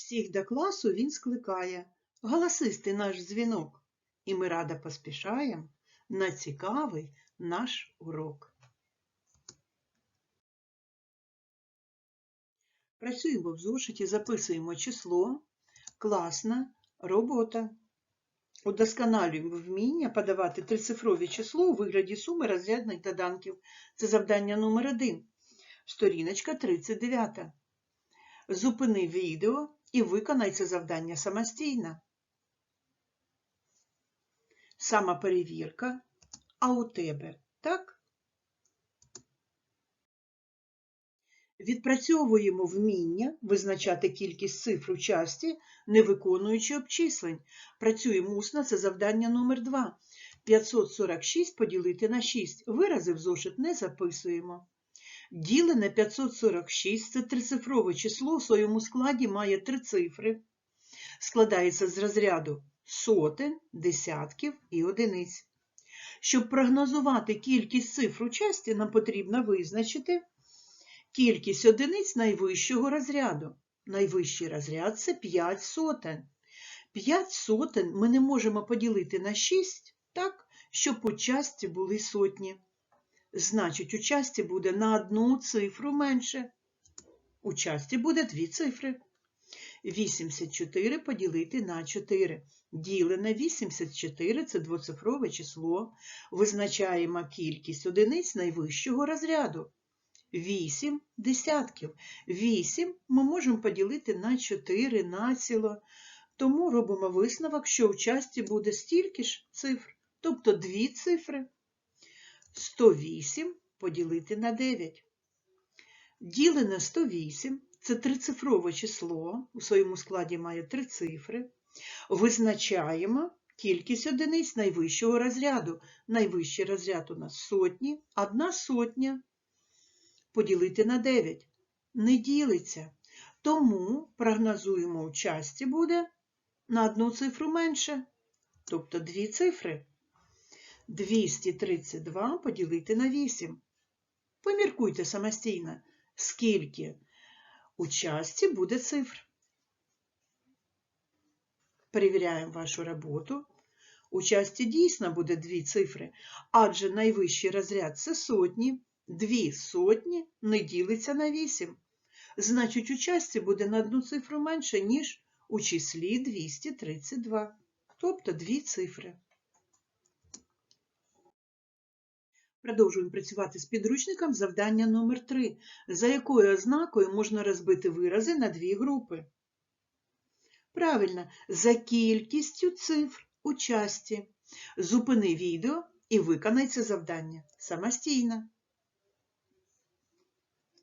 Всіх до класу він скликає, голосистий наш дзвінок, і ми радо поспішаємо на цікавий наш урок. Працюємо в зошиті, записуємо число, класна робота. Удосконалюємо вміння подавати трицифрові число у вигляді суми розрядних доданків. Це завдання номер 1 Сторіночка 39. Зупини відео і виконай це завдання самостійно. Самоперевірка. А у тебе так? Відпрацьовуємо вміння визначати кількість цифр у часті, не виконуючи обчислень. Працюємо усно, це завдання номер 2 546 поділити на 6. Вирази в зошит не записуємо. Ділене 546 – це трицифрове число, в своєму складі має три цифри. Складається з розряду сотень, десятків і одиниць. Щоб прогнозувати кількість цифр у часті, нам потрібно визначити кількість одиниць найвищого розряду. Найвищий розряд це 5 сотень. 5 сотень ми не можемо поділити на 6 так, щоб у часті були сотні. Значить, у часті буде на одну цифру менше. У часті буде дві цифри. 84 поділити на 4. Ділене 84 це двоцифрове число. Визначаємо кількість одиниць найвищого розряду. 8 десятків. 8 ми можемо поділити на 4 націло. Тому робимо висновок, що в часті буде стільки ж цифр, тобто дві цифри. 108 поділити на 9. Ділене 108 це трицифрове число, у своєму складі має три цифри. Визначаємо кількість одиниць найвищого розряду. Найвищий розряд у нас сотні, одна сотня. Поділити на 9. Не ділиться. Тому прогнозуємо у часті буде на одну цифру менше, тобто дві цифри. 232 поділити на 8. Поміркуйте самостійно, скільки у часті буде цифр. Перевіряємо вашу роботу. У часті дійсно буде дві цифри, адже найвищий розряд це сотні. Дві сотні не ділиться на 8. Значить, у часті буде на одну цифру менше, ніж у числі 232, тобто дві цифри. Продовжуємо працювати з підручником завдання номер 3 за якою ознакою можна розбити вирази на дві групи. Правильно, за кількістю цифр у часті. Зупини відео і виконай це завдання самостійно.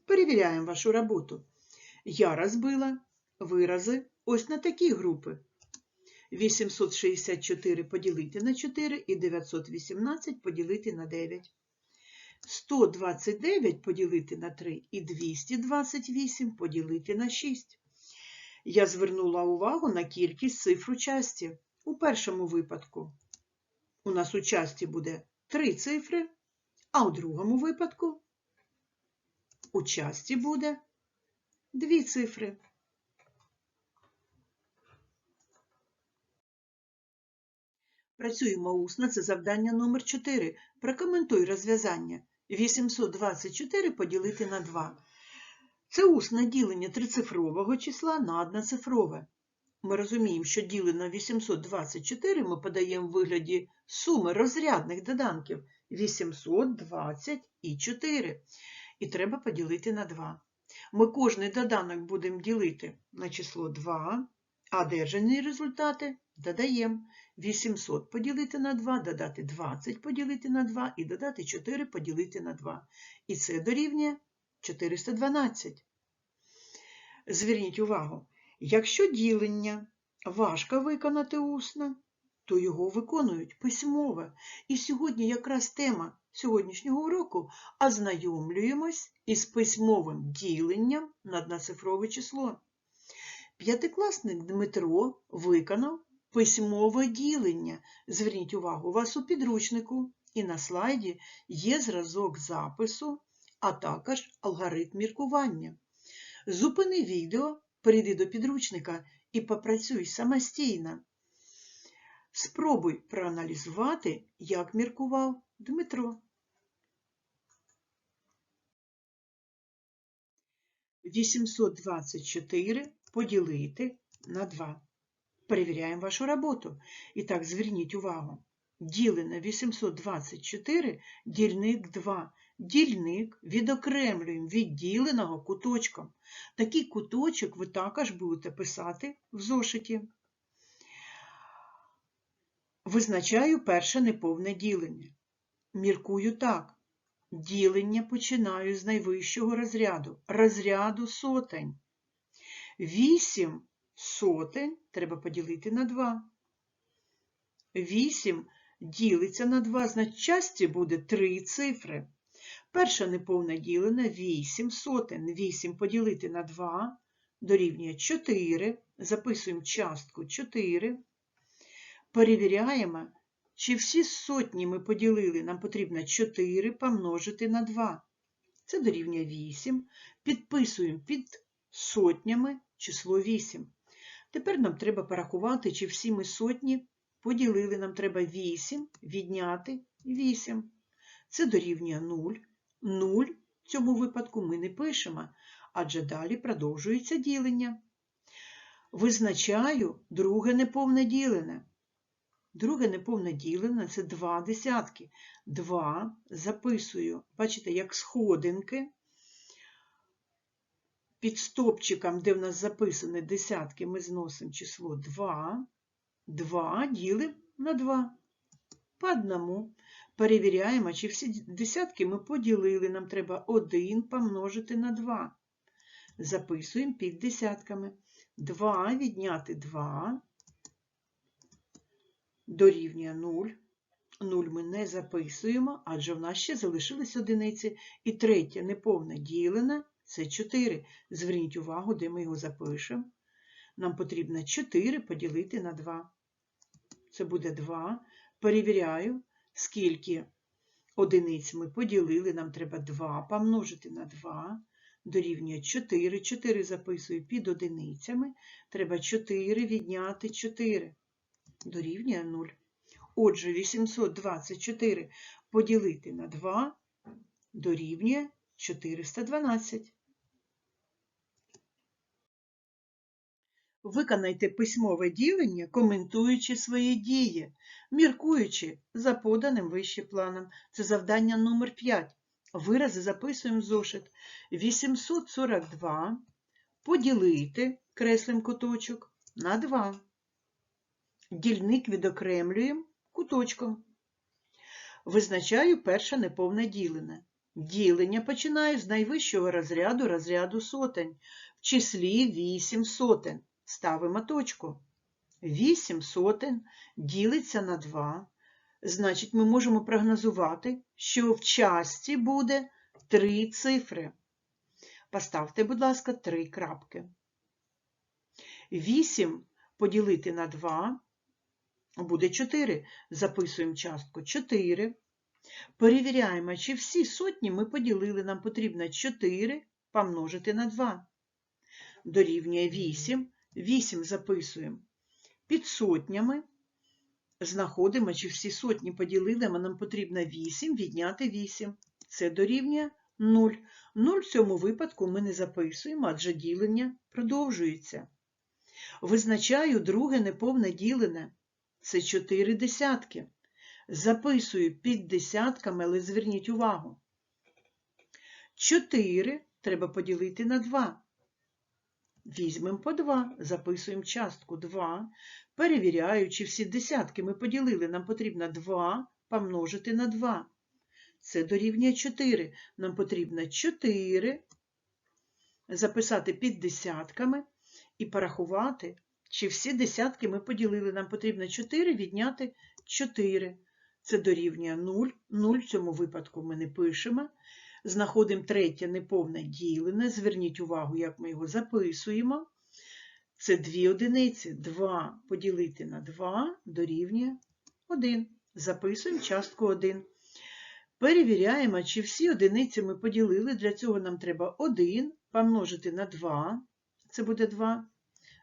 Перевіряємо вашу роботу. Я розбила вирази ось на такі групи. 864 поділити на 4 і 918 поділити на 9. 129 поділити на 3 і 228 поділити на 6. Я звернула увагу на кількість цифр у часті. У першому випадку у нас у часті буде 3 цифри, а у другому випадку у часті буде 2 цифри. Працюємо усно, це завдання номер 4. Прокоментуй розв'язання. 824 поділити на 2. Це усне ділення трицифрового числа на одноцифрове. Ми розуміємо, що ділено 824 ми подаємо в вигляді суми розрядних доданків 820 і 4. І треба поділити на 2. Ми кожний доданок будемо ділити на число 2, а одержані результати додаємо 800 поділити на 2, додати 20 поділити на 2 і додати 4 поділити на 2. І це дорівнює 412. Зверніть увагу, якщо ділення важко виконати усно, то його виконують письмово. І сьогодні якраз тема сьогоднішнього уроку ознайомлюємось із письмовим діленням на одноцифрове число. П'ятикласник Дмитро виконав письмове ділення. Зверніть увагу, у вас у підручнику і на слайді є зразок запису, а також алгоритм міркування. Зупини відео, перейди до підручника і попрацюй самостійно. Спробуй проаналізувати, як міркував Дмитро. 824 поділити на 2. Перевіряємо вашу роботу. І так, зверніть увагу. Ділене 824, дільник 2. Дільник відокремлюємо від діленого куточком. Такий куточок ви також будете писати в зошиті. Визначаю перше неповне ділення. Міркую так. Ділення починаю з найвищого розряду, розряду сотень. 8 сотень треба поділити на 2. 8 ділиться на 2, значить часті буде 3 цифри. Перша неповна ділена 8 сотень. 8 поділити на 2 дорівнює 4. Записуємо частку 4. Перевіряємо, чи всі сотні ми поділили, нам потрібно 4 помножити на 2. Це дорівнює 8. Підписуємо під сотнями число 8. Тепер нам треба порахувати, чи всі ми сотні поділили. Нам треба 8 відняти 8. Це дорівнює 0. 0 в цьому випадку ми не пишемо, адже далі продовжується ділення. Визначаю друге неповне ділене. Друге неповне ділене – це 2 десятки. 2 записую, бачите, як сходинки. Під стопчиком, де в нас записані десятки, ми зносимо число 2. 2 ділимо на 2. По одному. Перевіряємо, чи всі десятки ми поділили. Нам треба 1 помножити на 2. Записуємо під десятками. 2 відняти 2 дорівнює 0. 0 ми не записуємо, адже в нас ще залишились одиниці. І третє неповне ділене – це 4. Зверніть увагу, де ми його запишемо. Нам потрібно 4 поділити на 2. Це буде 2. Перевіряю, скільки одиниць ми поділили. Нам треба 2 помножити на 2. Дорівнює 4. 4 записую під одиницями. Треба 4 відняти 4 дорівнює 0. Отже, 824 поділити на 2 дорівнює 412. Виконайте письмове ділення, коментуючи свої дії, міркуючи за поданим вище планом. Це завдання номер 5. Вирази записуємо в зошит. 842 поділити креслим куточок на 2. Дільник відокремлюємо куточком. Визначаю перше неповне ділене. Ділення починаю з найвищого розряду розряду сотень. В числі 8 сотень. Ставимо точку. 8 сотень ділиться на 2. Значить, ми можемо прогнозувати, що в часті буде 3 цифри. Поставте, будь ласка, 3 крапки. 8 поділити на 2 буде 4. Записуємо частку 4. Перевіряємо, чи всі сотні ми поділили. Нам потрібно 4 помножити на 2. Дорівнює 8. 8 записуємо під сотнями. Знаходимо, чи всі сотні поділили, а нам потрібно 8 відняти 8. Це дорівнює 0. 0 в цьому випадку ми не записуємо, адже ділення продовжується. Визначаю друге неповне ділене. Це 4 десятки. Записую під десятками, але зверніть увагу. 4 треба поділити на 2. Візьмемо по 2, записуємо частку 2. Перевіряю, чи всі десятки ми поділили. Нам потрібно 2 помножити на 2. Це дорівнює 4. Нам потрібно 4 записати під десятками і порахувати, чи всі десятки ми поділили. Нам потрібно 4 відняти 4. Це дорівнює 0. 0 в цьому випадку ми не пишемо. Знаходимо третє неповне ділене. Зверніть увагу, як ми його записуємо. Це дві одиниці. 2 поділити на 2 дорівнює 1. Записуємо частку 1. Перевіряємо, чи всі одиниці ми поділили. Для цього нам треба 1 помножити на 2. це буде 2.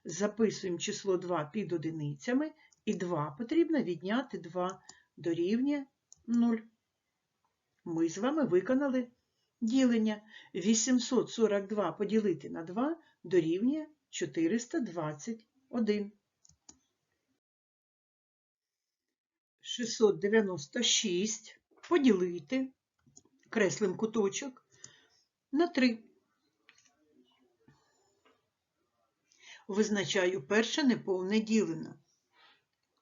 Записуємо число 2 під одиницями, і 2 потрібно відняти 2 дорівнює 0. Ми з вами виконали ділення. 842 поділити на 2 дорівнює 421. 696 поділити, креслим куточок, на 3. Визначаю перше неповне ділене.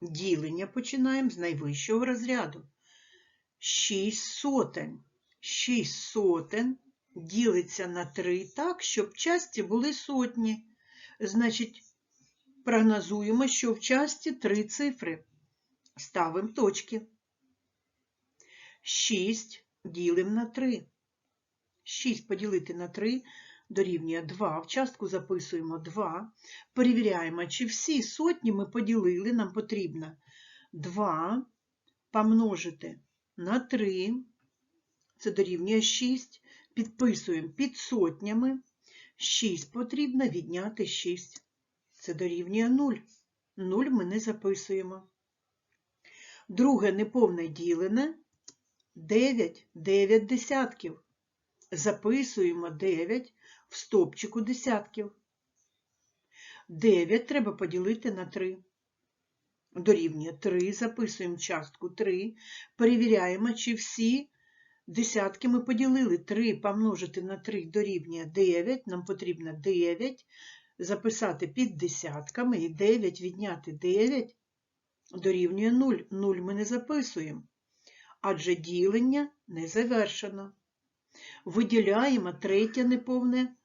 Ділення починаємо з найвищого розряду. 6 сотень. 6 сотень ділиться на 3 так, щоб часті були сотні. Значить, прогнозуємо, що в часті 3 цифри. Ставимо точки. 6 ділимо на 3. 6 поділити на 3 дорівнює 2. В частку записуємо 2. Перевіряємо, чи всі сотні ми поділили. Нам потрібно 2 помножити на 3. Це дорівнює 6. Підписуємо під сотнями. 6 потрібно відняти 6. Це дорівнює 0. 0 ми не записуємо. Друге неповне ділене 9, 9 десятків. Записуємо 9 в стопчику десятків. 9 треба поділити на 3. Дорівнює 3, записуємо частку 3, перевіряємо, чи всі десятки ми поділили. 3 помножити на 3 дорівнює 9, нам потрібно 9 записати під десятками і 9 відняти 9 дорівнює 0. 0 ми не записуємо, адже ділення не завершено. Виділяємо третє неповне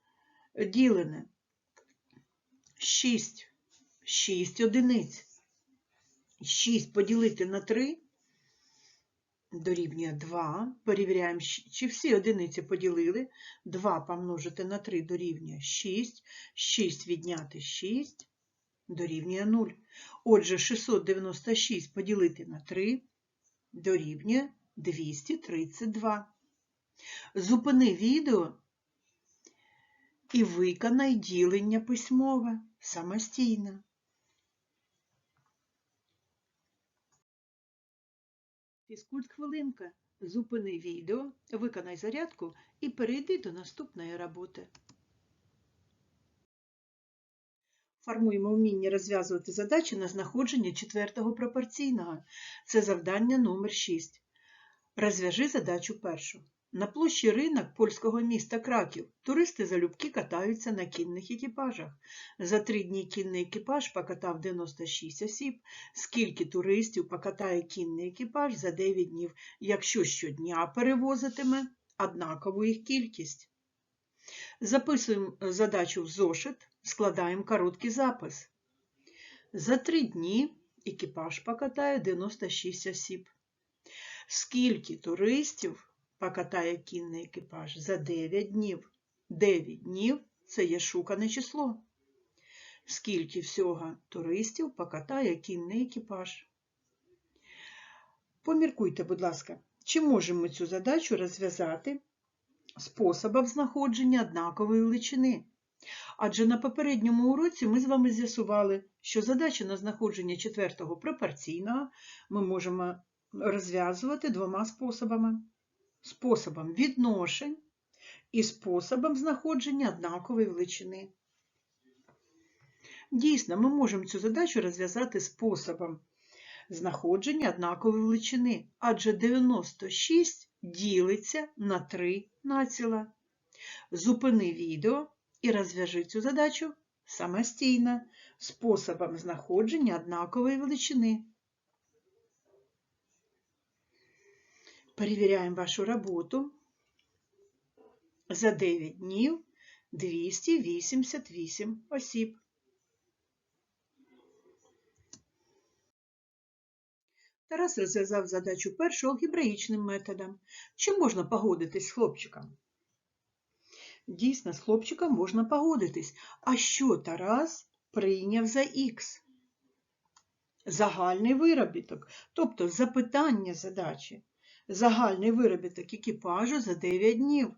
ділене. 6. 6 одиниць. 6 поділити на 3 дорівнює 2. Перевіряємо, чи всі одиниці поділили. 2 помножити на 3 дорівнює 6. 6 відняти 6 дорівнює 0. Отже, 696 поділити на 3 дорівнює 232. Зупини відео і виконай ділення письмове самостійно. Фізкульт хвилинка. Зупини відео, виконай зарядку і перейди до наступної роботи. Формуємо вміння розв'язувати задачі на знаходження четвертого пропорційного. Це завдання номер 6. Розв'яжи задачу першу. На площі ринок польського міста Краків туристи залюбки катаються на кінних екіпажах. За три дні кінний екіпаж покатав 96 осіб. Скільки туристів покатає кінний екіпаж за 9 днів, якщо щодня перевозитиме однакову їх кількість? Записуємо задачу в зошит, складаємо короткий запис. За три дні екіпаж покатає 96 осіб. Скільки туристів покатає кінний екіпаж за 9 днів. 9 днів це є шукане число. Скільки всього туристів покатає кінний екіпаж? Поміркуйте, будь ласка, чи можемо цю задачу розв'язати способом знаходження однакової величини? Адже на попередньому уроці ми з вами з'ясували, що задача на знаходження четвертого пропорційного ми можемо розв'язувати двома способами способом відношень і способом знаходження однакової величини. Дійсно, ми можемо цю задачу розв'язати способом знаходження однакової величини, адже 96 ділиться на 3 націла. Зупини відео і розв'яжи цю задачу самостійно способом знаходження однакової величини. Перевіряємо вашу роботу. За 9 днів 288 осіб. Тарас розв'язав задачу першу алгебраїчним методом. Чи можна погодитись з хлопчиком? Дійсно, з хлопчиком можна погодитись. А що Тарас прийняв за х? Загальний виробіток, тобто запитання задачі загальний виробіток екіпажу за 9 днів.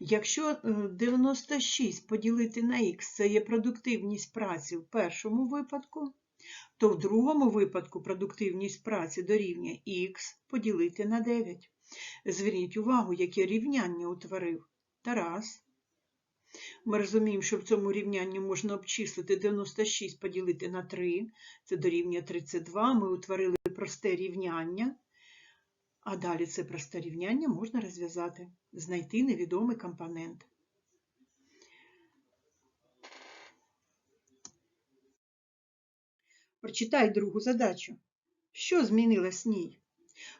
Якщо е, 96 поділити на х це є продуктивність праці в першому випадку, то в другому випадку продуктивність праці дорівнює х поділити на 9. Зверніть увагу, яке рівняння утворив Тарас. Ми розуміємо, що в цьому рівнянні можна обчислити 96 поділити на 3, це дорівнює 32. Ми утворили просте рівняння, а далі це просте рівняння можна розв'язати, знайти невідомий компонент. Прочитай другу задачу. Що змінилось в ній?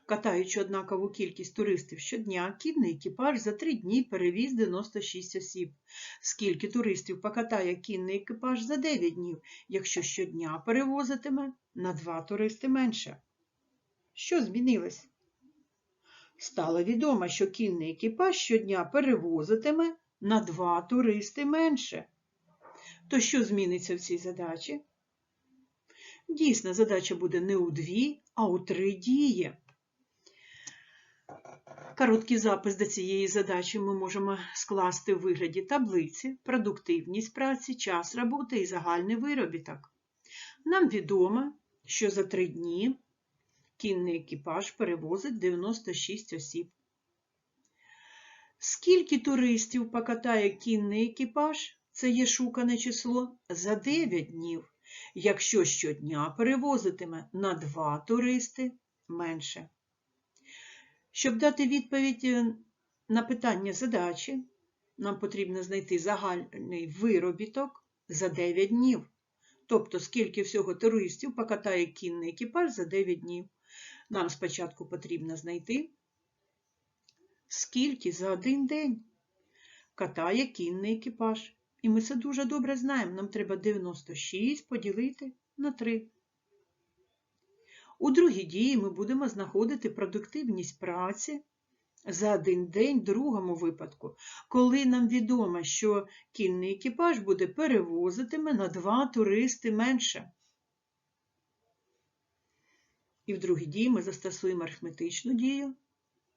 Катаючи однакову кількість туристів щодня, кінний екіпаж за три дні перевіз 96 осіб. Скільки туристів покатає кінний екіпаж за 9 днів, якщо щодня перевозитиме на 2 туристи менше? Що змінилось? Стало відомо, що кінний екіпаж щодня перевозитиме на 2 туристи менше. То що зміниться в цій задачі? Дійсно, задача буде не у дві, а у три дії. Короткий запис до цієї задачі ми можемо скласти в вигляді таблиці, продуктивність праці, час роботи і загальний виробіток. Нам відомо, що за три дні кінний екіпаж перевозить 96 осіб. Скільки туристів покатає кінний екіпаж, це є шукане число, за 9 днів, якщо щодня перевозитиме на 2 туристи менше. Щоб дати відповідь е, на питання задачі, нам потрібно знайти загальний виробіток за 9 днів. Тобто, скільки всього туристів покатає кінний екіпаж за 9 днів. Нам спочатку потрібно знайти, скільки за один день катає кінний екіпаж. І ми це дуже добре знаємо. Нам треба 96 поділити на 3. У другій дії ми будемо знаходити продуктивність праці за один день другому випадку, коли нам відомо, що кінний екіпаж буде перевозитиме на 2 туристи менше. І в другій дії ми застосуємо арифметичну дію,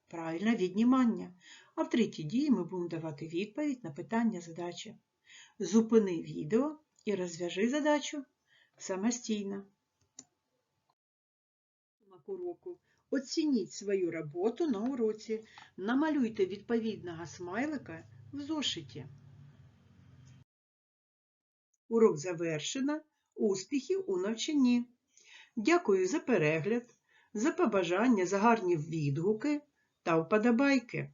правильне віднімання. А в третій дії ми будемо давати відповідь на питання задачі. Зупини відео і розв'яжи задачу самостійно. Оцініть свою роботу на уроці. Намалюйте відповідного смайлика в зошиті. Урок завершено. Успіхів у навчанні. Дякую за перегляд, за побажання, за гарні відгуки та вподобайки.